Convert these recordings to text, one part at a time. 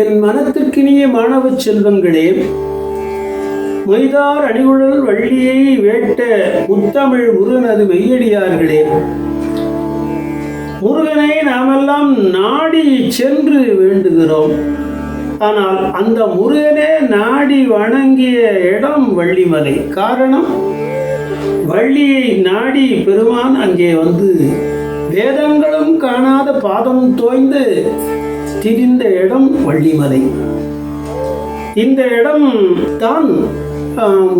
என் மனத்திற்கினிய மாணவ செல்வங்களே மொய்தார் அணிகுழல் வள்ளியை வேட்ட முத்தமிழ் முருகனது மெய்யடியார்களே. முருகனை நாமெல்லாம் நாடி சென்று வேண்டுகிறோம். ஆனால் அந்த முருகனே நாடி வணங்கிய இடம் வள்ளிமலை. காரணம்? வள்ளியை நாடி பெருமான் அங்கே வந்து வேதங்களும் காணாத பாதம் தோய்ந்து திரிந்த இடம் வள்ளிமலை. இந்த இடம் தான்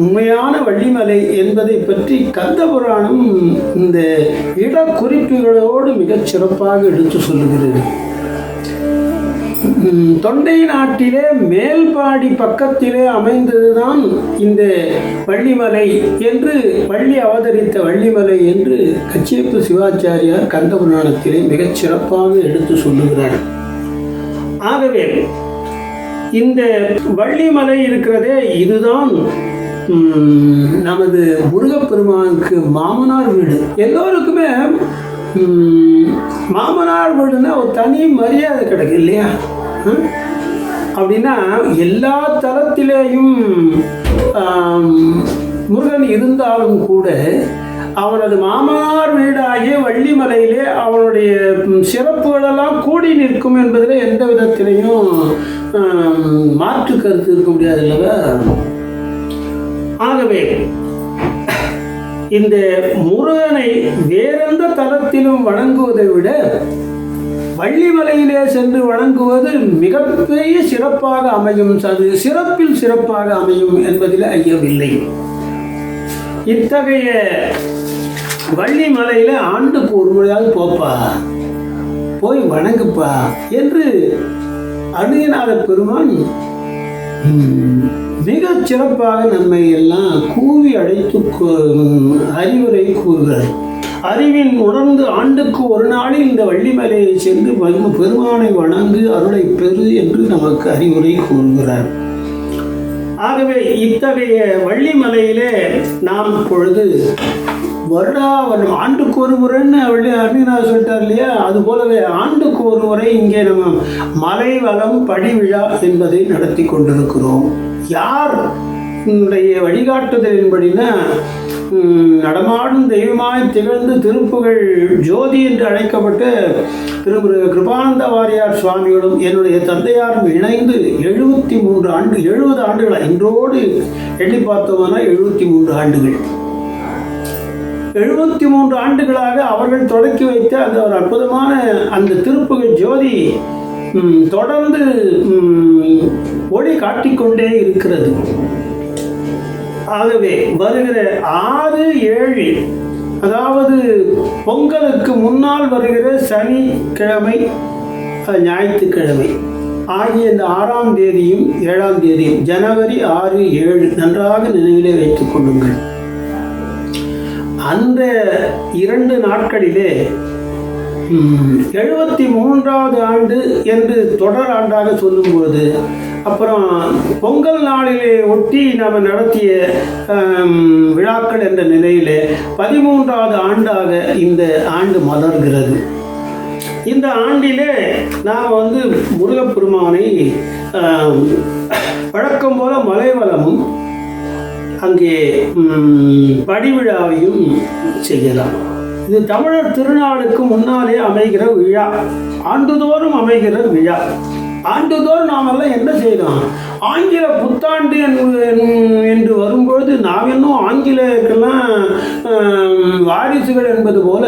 உண்மையான வள்ளிமலை என்பதை பற்றி கந்த புராணம் இந்த இடக்குறிப்புகளோடு மிகச் சிறப்பாக எடுத்து சொல்லுகிறது. தொண்டை நாட்டிலே மேல்பாடி பக்கத்திலே அமைந்ததுதான் இந்த வள்ளிமலை என்று வள்ளி அவதரித்த வள்ளிமலை என்று கச்சியப்பு சிவாச்சாரியார் கந்த புராணத்திலே மிகச் சிறப்பாக எடுத்து சொல்லுகிறார். ஆகவே இந்த வள்ளிமலை இருக்கிறதே இதுதான் நமது முருகப்பெருமானுக்கு மாமனார் வீடு. எல்லோருக்குமே மாமனார் வீடுன்னா ஒரு தனி மரியாதை கிடைக்கும் இல்லையா? அப்படின்னா எல்லா தளத்திலேயும் முருகன் இருந்தாலும் கூட அவனது மாமனார் வீடாகிய வள்ளிமலையிலே அவனுடைய சிறப்புகளெல்லாம் கூடி நிற்கும் என்பதில் எந்த விதத்திலையும் மாற்று கருத்து இருக்க முடியாது அல்லவா ஆகவே இந்த முருகனை வேறெந்த தலத்திலும் வணங்குவதை விட வள்ளிமலையிலே சென்று வணங்குவது மிகப்பெரிய சிறப்பாக அமையும் அது சிறப்பில் சிறப்பாக அமையும் என்பதில் ஐயமில்லை. இத்தகைய வள்ளிமலையில ஆண்டுக்கு ஒரு முறையாவது போப்பா. போய் வணங்குப்பா என்று அணுகினாத பெருமான் மிக மிகச் சிறப்பாக நம்மை எல்லாம் கூவி அழைத்து அறிவுரை கூறுகிறார். அறிவின் உணர்ந்து ஆண்டுக்கு ஒரு நாளில் இந்த வள்ளிமலையை சென்று பெருமானை வணங்கு அருளை பெறு என்று நமக்கு அறிவுரை கூறுகிறார். ஆகவே இத்தகைய வள்ளிமலையிலே நாம் இப்பொழுது வருடா வருடம் ஆண்டுக்கு ஒரு முறைன்னு வள்ளி அருணிநாதர் சொல்லிட்டார் இல்லையா? அது போலவே ஆண்டுக்கு ஒரு முறை இங்கே நம்ம மலை வளம் படி விழா என்பதை நடத்தி கொண்டிருக்கிறோம். யார் உன்னுடைய வழிகாட்டுதலின்படினா ம், நடமாடும் தெய்வமாய் திகழ்ந்து திருப்புகழ் ஜோதி என்று அழைக்கப்பட்டு திரு கிருபானந்த வாரியார் சுவாமிகளும் என்னுடைய தந்தையாரும் இணைந்து எழுபத்தி மூன்று ஆண்டு எழுபது ஆண்டுகள் இன்றோடு எண்ணி பார்த்தோம்னா எழுபத்தி மூன்று ஆண்டுகள். எழுபத்தி மூன்று ஆண்டுகளாக அவர்கள் தொடக்கி வைத்த அந்த ஒரு அற்புதமான அந்த திருப்புகழ் ஜோதி தொடர்ந்து ஒளி காட்டிக்கொண்டே இருக்கிறது. ஆகவே வருகிற ஆறு ஏழு அதாவது பொங்கலுக்கு முன்னால் வருகிற சனிக்கிழமை ஞாயிற்றுக்கிழமை ஆகிய இந்த ஆறாம் தேதியும் ஏழாம் தேதியும் ஜனவரி ஆறு ஏழு நன்றாக நினைவிலே வைத்துக் கொள்ளுங்கள். அந்த இரண்டு நாட்களிலே எழுபத்தி மூன்றாவது ஆண்டு என்று தொடர் ஆண்டாக சொல்லும்போது அப்புறம் பொங்கல் நாளிலே ஒட்டி நாம் நடத்திய விழாக்கள் என்ற நிலையிலே பதிமூன்றாவது ஆண்டாக இந்த ஆண்டு மலர்கிறது. இந்த ஆண்டிலே நாம் வந்து முருகப்பெருமானை வழக்கம் போல மலைவளமும் அங்கே படிவிழாவையும் செய்யலாம். இது தமிழர் திருநாளுக்கு முன்னாலே அமைகிற விழா. ஆண்டுதோறும் அமைகிற விழா. ஆண்டுதோறும் நாமெல்லாம் என்ன செய்யலாம் ஆங்கில புத்தாண்டு என்று- என்று வரும்பொழுது நாம் இன்னும் ஆங்கிலேயருக்கெல்லாம் வாரிசுகள் என்பது போல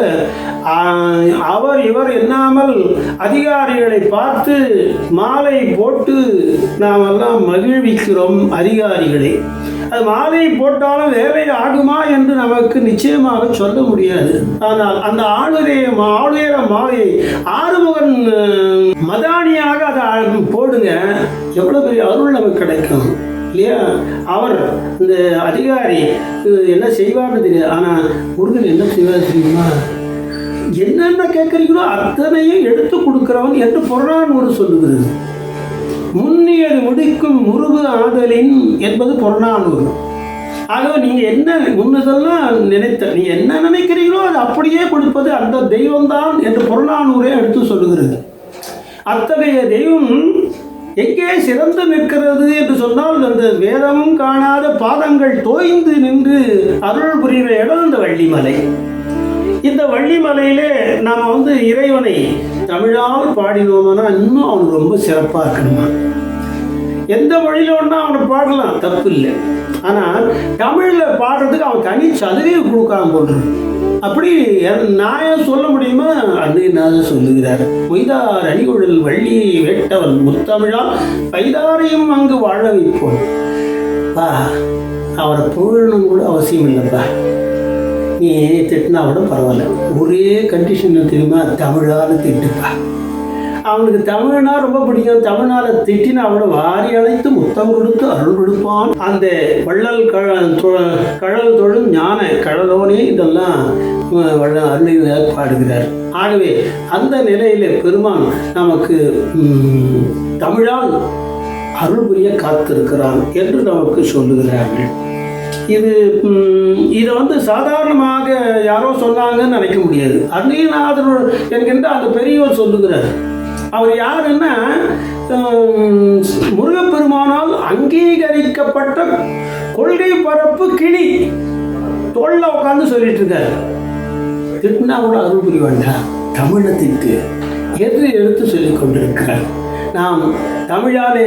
அவர் இவர் எண்ணாமல் அதிகாரிகளை பார்த்து மாலை போட்டு நாமெல்லாம் மகிழ்விக்கிறோம் அதிகாரிகளை. அது மாலை போட்டாலும் வேலை ஆகுமா என்று நமக்கு நிச்சயமாக சொல்ல முடியாது. ஆனால் அந்த ஆளுடைய ஆளுகிற மாலையை ஆறுமுகன் மதானியாக அதை போடுங்க. எவ்வளோ பெரிய அருள் நமக்கு கிடைக்கும். இல்லையா? அவர் இந்த அதிகாரி என்ன செய்வார்னு தெரியாது. ஆனால் முருகன் என்ன செய்வார் தெரியுமா? என்னென்ன கேட்குறீங்களோ அத்தனையும் எடுத்து கொடுக்குறவன் என்று புறநானூறு சொல்லுகிறது. முன்னியது முடிக்கும் முருகு ஆதலின் என்பது புறநானூறு ஆகவே நீங்கள் என்ன முன்னதெல்லாம் நினைத்த நீ என்ன நினைக்கிறீங்களோ அது அப்படியே கொடுப்பது அந்த தெய்வம்தான் என்று புறநானூரே எடுத்து சொல்லுகிறது. அத்தகைய தெய்வம் எங்கே சிறந்து நிற்கிறது என்று சொன்னால் அந்த வேதமும் காணாத பாதங்கள் தோய்ந்து நின்று அருள் புரிகிற இடம் இந்த வள்ளிமலை. இந்த வள்ளிமலையிலே நாம் வந்து இறைவனை தமிழால் பாடினோம்னா இன்னும் அவனுக்கு ரொம்ப சிறப்பாக இருக்கணுமா? எந்த மொழியில் ஒன்றா அவனை பாடலாம் தப்பு இல்லை. ஆனால் தமிழில் பாடுறதுக்கு அவன் தனி சலுகை கொடுக்காம போடுறான் அப்படி நான் சொல்ல முடியுமா? அன்னையநாதர் சொல்லுகிறார். பொய்தார் அணிகுழல் வள்ளி வேட்டவன் முத்தமிழா பைதாரையும் அங்கு வாழ வைப்போம். பா அவரை புகழணும் கூட அவசியம் இல்லைப்பா. நீ திட்டினா கூட பரவாயில்ல. ஒரே கண்டிஷன் தெரியுமா? தமிழால் திட்டுப்பா. அவனுக்கு தமிழ்னா ரொம்ப பிடிக்கும். தமிழ்னால திட்டினா அவனை வாரி அழைத்து முத்தம் கொடுத்து அருள் கொடுப்பான். அந்த வள்ளல் கழ கழல் தொழும் ஞான கழலோனே இதெல்லாம் அஹ், பாடுகிறார். ஆகவே அந்த நிலையில பெருமான் நமக்கு தமிழால் அருள் புரிய காத்திருக்கிறான் என்று நமக்கு சொல்லுகிறார்கள். இது இதை வந்து சாதாரணமாக யாரோ சொன்னாங்கன்னு நினைக்க முடியாது. அருணகிரிநாதர் என்கின்ற அந்த பெரியவர் சொல்லுகிறார். அவர் யாருன்னா முருகப்பெருமானால் அங்கீகரிக்கப்பட்ட கொள்கை பரப்பு கிளி. தோல்ல உட்காந்து சொல்லிட்டு இருக்காரு. திட்டினா கூட அருள் புரிய வேண்டாம் தமிழத்திற்கு என்று எடுத்து சொல்லிக் கொண்டிருக்கிறார்? நாம் தமிழாலே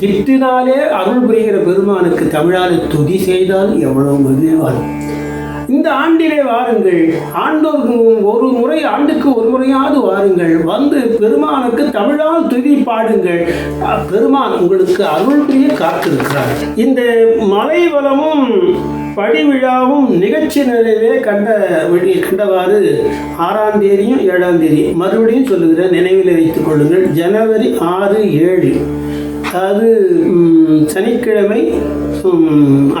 திட்டினாலே அருள் புரிகிற பெருமானுக்கு தமிழாலே துதி செய்தால் எவ்வளவு மகிழ்வான். இந்த ஆண்டிலே வாருங்கள். ஆண்டோர் ஒரு முறை ஆண்டுக்கு ஒரு முறையாவது வாருங்கள். வந்து பெருமானுக்கு தமிழால் துதி பாடுங்கள். பெருமான் உங்களுக்கு அருள் புரிய காத்திருக்கிறார். இந்த மலை வளமும் படிவிழாவும் நிகழ்ச்சி நிலையிலே கண்ட கண்டவாறு ஆறாம் தேதியும் ஏழாம் தேதி. மறுபடியும் சொல்லுகிறேன் நினைவில் வைத்துக் கொள்ளுங்கள். ஜனவரி ஆறு ஏழு. அது சனிக்கிழமை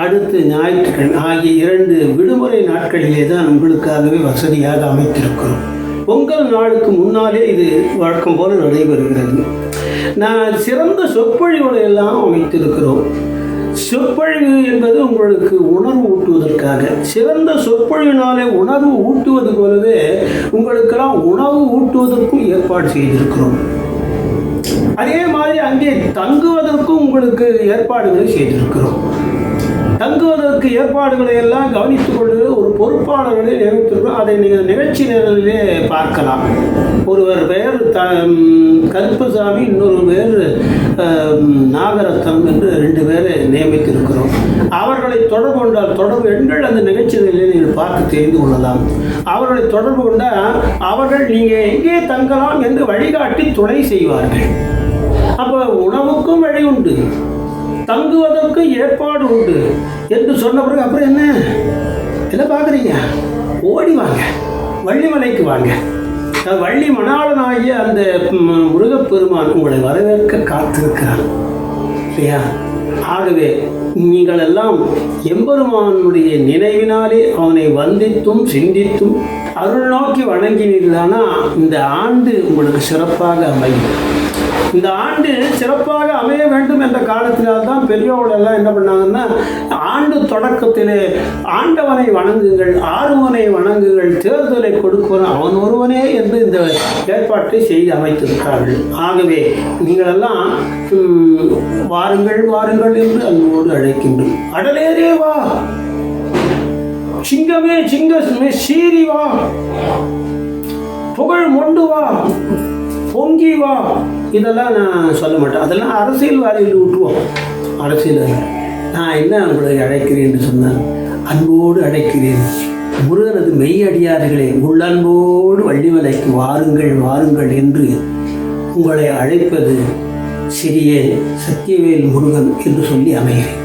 அடுத்து ஞாயிற்றுக்கிழமை ஆகிய இரண்டு விடுமுறை நாட்களிலே தான் உங்களுக்காகவே வசதியாக அமைத்திருக்கிறோம். பொங்கல் நாளுக்கு முன்னாலே இது வழக்கம் போல நடைபெறுகிறது. நான் சிறந்த சொற்பொழிவுகளை எல்லாம் அமைத்திருக்கிறோம். சொற்பொழிவு என்பது உங்களுக்கு உணர்வு ஊட்டுவதற்காக. சிறந்த சொற்பொழிவினாலே உணர்வு ஊட்டுவது போலவே உங்களுக்கெல்லாம் உணவு ஊட்டுவதற்கும் ஏற்பாடு செய்திருக்கிறோம். அதே மாதிரி அங்கே தங்குவதற்கும் உங்களுக்கு ஏற்பாடுகளை செய்திருக்கிறோம். தங்குவதற்கு ஏற்பாடுகளை எல்லாம் கவனித்துக் கொண்டு ஒரு பொறுப்பாளர்களை நியமித்திருக்கிறோம். அதை நீங்கள் நிகழ்ச்சி நிரலிலே பார்க்கலாம். ஒருவர் பெயர் த கருப்புசாமி இன்னொரு பேர் நாகரத்னம் என்று ரெண்டு பேரை நியமித்திருக்கிறோம். அவர்களை தொடர்பு கொண்டால் தொடர்பு எண்கள் அந்த நிகழ்ச்சி நிலையை நீங்கள் பார்த்து தெரிந்து கொள்ளலாம். அவர்களை தொடர்பு கொண்டால் அவர்கள் நீங்கள் எங்கே தங்கலாம் என்று வழிகாட்டி துணை செய்வார்கள். அப்போ உணவுக்கும் வழி உண்டு. தங்குவதற்கு ஏற்பாடு உண்டு என்று சொன்ன பிறகு அப்புறம் என்ன? என்ன பார்க்குறீங்க? ஓடி வாங்க. வள்ளிமலைக்கு வாங்க. வள்ளி மணாளனாகிய அந்த முருகப்பெருமான் உங்களை வரவேற்க காத்திருக்கிறான் இல்லையா? ஆகவே நீங்கள் எல்லாம் எம்பெருமானுடைய நினைவினாலே அவனை வந்தித்தும் சிந்தித்தும் அருள் நோக்கி வணங்கினீர்களானா இந்த ஆண்டு உங்களுக்கு சிறப்பாக அமையும். இந்த ஆண்டு சிறப்பாக அமைய வேண்டும் என்ற காரணத்தினால்தான் பெரியோர்கள் எல்லாம் என்ன பண்ணாங்கன்னா ஆண்டு தொடக்கத்திலே ஆண்டவனை வணங்குங்கள் ஆறுவனை வணங்குங்கள் தேர்தலை கொடுப்பவன் அவன் ஒருவனே என்று இந்த ஏற்பாட்டை செய்து அமைத்திருக்கிறார்கள். ஆகவே நீங்களெல்லாம் வாருங்கள் வாருங்கள் என்று அன்போடு அழைக்கின்றோம். அடலேரே வா! சிங்கமே சிங்கமே சீறி வா! புகழ் மொண்டு வா! பொங்கி வா இதெல்லாம் நான் சொல்ல மாட்டேன். அதெல்லாம் அரசியல்வாதிகள் விட்டுருவோம். அரசியல் நான் என்ன உங்களை அழைக்கிறேன் என்று சொன்னேன் அன்போடு அழைக்கிறேன். முருகனது மெய்யடியார்களே உள்ளன்போடு வள்ளிமலைக்கு வாருங்கள் வாருங்கள் என்று உங்களை அழைப்பது சிறிய சத்தியவேல் முருகன் என்று சொல்லி அமைகிறேன்.